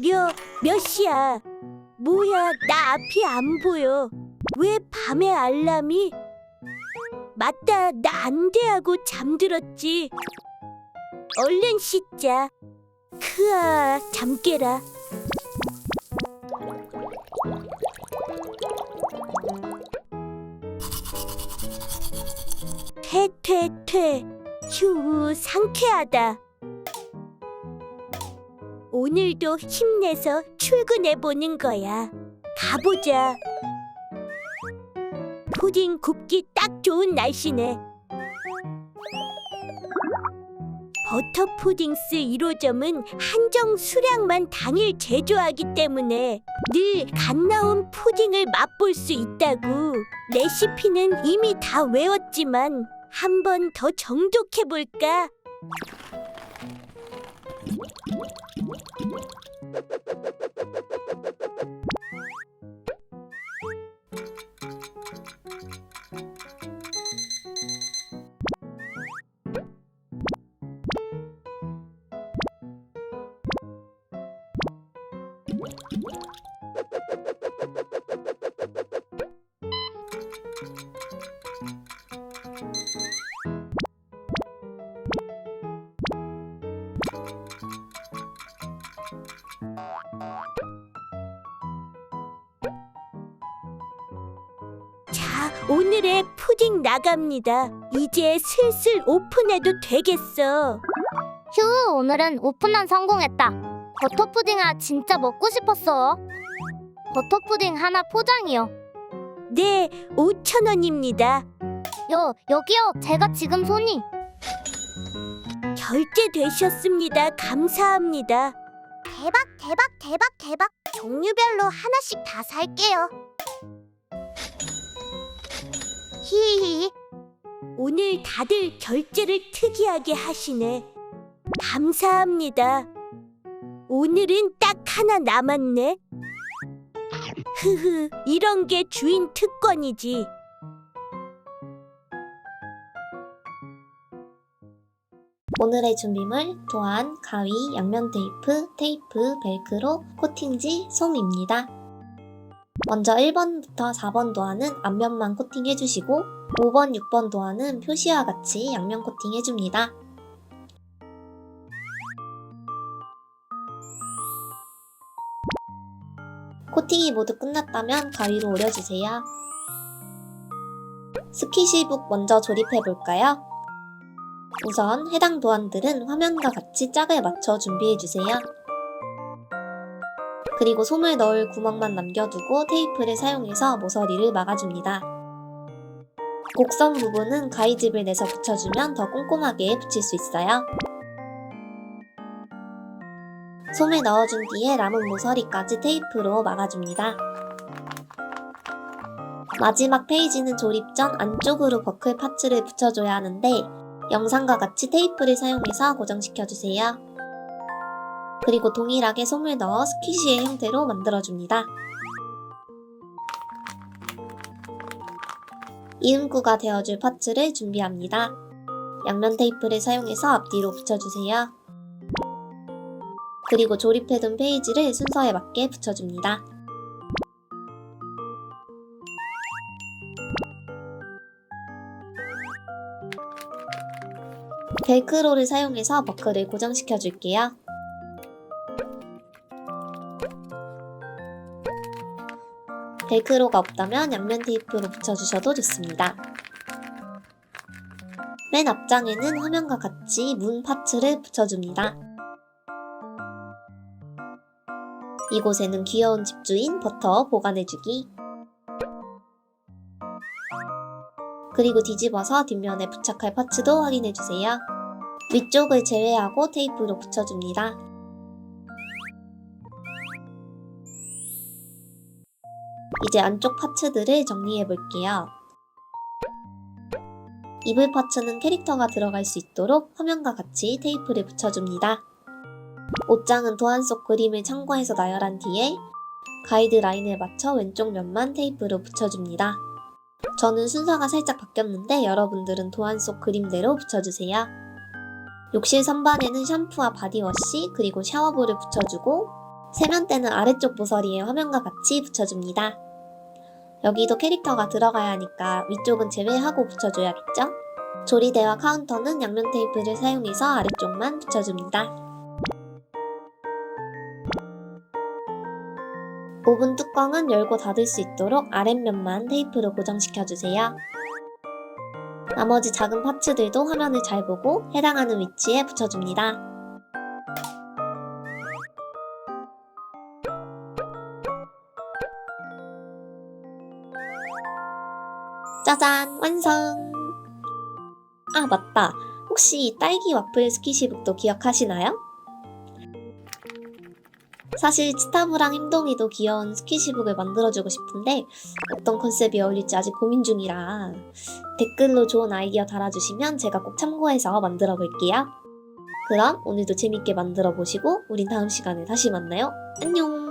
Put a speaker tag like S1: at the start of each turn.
S1: 몇, 몇 시야? 뭐야, 나 앞이 안 보여. 왜 밤에 알람이? 맞다, 나 안 돼 하고 잠들었지. 얼른 씻자. 크아, 잠 깨라. 퇴퇴퇴. 휴, 상쾌하다. 오늘도 힘내서 출근해 보는 거야. 가보자. 푸딩 굽기 딱 좋은 날씨네. 버터 푸딩스 1호점은 한정 수량만 당일 제조하기 때문에 늘 갓 나온 푸딩을 맛볼 수 있다고. 레시피는 이미 다 외웠지만 한 번 더 정독해 볼까? 오늘의 푸딩 나갑니다. 이제 슬슬 오픈해도 되겠어.
S2: 휴, 오늘은 오픈런 성공했다. 버터 푸딩아 진짜 먹고 싶었어. 버터 푸딩 하나 포장이요.
S1: 네, 5천 원입니다.
S2: 요, 여기요. 제가 지금 손이.
S1: 결제되셨습니다. 감사합니다.
S2: 대박, 대박, 대박, 대박. 종류별로 하나씩 다 살게요. 히히.
S1: 오늘 다들 결제를 특이하게 하시네. 감사합니다. 오늘은 딱 하나 남았네. 흐흐, 이런 게 주인 특권이지.
S3: 오늘의 준비물 도안, 가위, 양면 테이프, 테이프, 벨크로, 코팅지, 솜입니다. 먼저 1번부터 4번 도안은 앞면만 코팅해주시고 5번, 6번 도안은 표시와 같이 양면 코팅해줍니다. 코팅이 모두 끝났다면 가위로 오려주세요. 스키시북 먼저 조립해볼까요? 우선 해당 도안들은 화면과 같이 짝을 맞춰 준비해주세요. 그리고 솜을 넣을 구멍만 남겨두고 테이프를 사용해서 모서리를 막아줍니다. 곡선 부분은 가위집을 내서 붙여주면 더 꼼꼼하게 붙일 수 있어요. 솜을 넣어준 뒤에 남은 모서리까지 테이프로 막아줍니다. 마지막 페이지는 조립 전 안쪽으로 버클 파츠를 붙여줘야 하는데 영상과 같이 테이프를 사용해서 고정시켜주세요. 그리고 동일하게 솜을 넣어 스퀴시의 형태로 만들어줍니다. 이음구가 되어줄 파츠를 준비합니다. 양면 테이프를 사용해서 앞뒤로 붙여주세요. 그리고 조립해둔 페이지를 순서에 맞게 붙여줍니다. 벨크로를 사용해서 버클을 고정시켜 줄게요. 벨크로가 없다면 양면 테이프로 붙여주셔도 좋습니다. 맨 앞장에는 화면과 같이 문 파츠를 붙여줍니다. 이곳에는 귀여운 집주인 버터 보관해주기 그리고 뒤집어서 뒷면에 부착할 파츠도 확인해주세요. 위쪽을 제외하고 테이프로 붙여줍니다. 이제 안쪽 파츠들을 정리해 볼게요. 이불 파츠는 캐릭터가 들어갈 수 있도록 화면과 같이 테이프를 붙여줍니다. 옷장은 도안 속 그림을 참고해서 나열한 뒤에 가이드 라인에 맞춰 왼쪽 면만 테이프로 붙여줍니다. 저는 순서가 살짝 바뀌었는데 여러분들은 도안 속 그림대로 붙여주세요. 욕실 선반에는 샴푸와 바디워시 그리고 샤워볼을 붙여주고 세면대는 아래쪽 모서리에 화면과 같이 붙여줍니다. 여기도 캐릭터가 들어가야 하니까 위쪽은 제외하고 붙여줘야겠죠? 조리대와 카운터는 양면 테이프를 사용해서 아래쪽만 붙여줍니다. 오븐 뚜껑은 열고 닫을 수 있도록 아랫면만 테이프로 고정시켜주세요. 나머지 작은 파츠들도 화면을 잘 보고 해당하는 위치에 붙여줍니다. 짜잔! 완성! 아, 맞다. 혹시 딸기 와플 스키시북도 기억하시나요? 사실 치타부랑 힘동이도 귀여운 스키시북을 만들어주고 싶은데 어떤 컨셉이 어울릴지 아직 고민 중이라 댓글로 좋은 아이디어 달아주시면 제가 꼭 참고해서 만들어 볼게요. 그럼 오늘도 재밌게 만들어 보시고 우린 다음 시간에 다시 만나요. 안녕!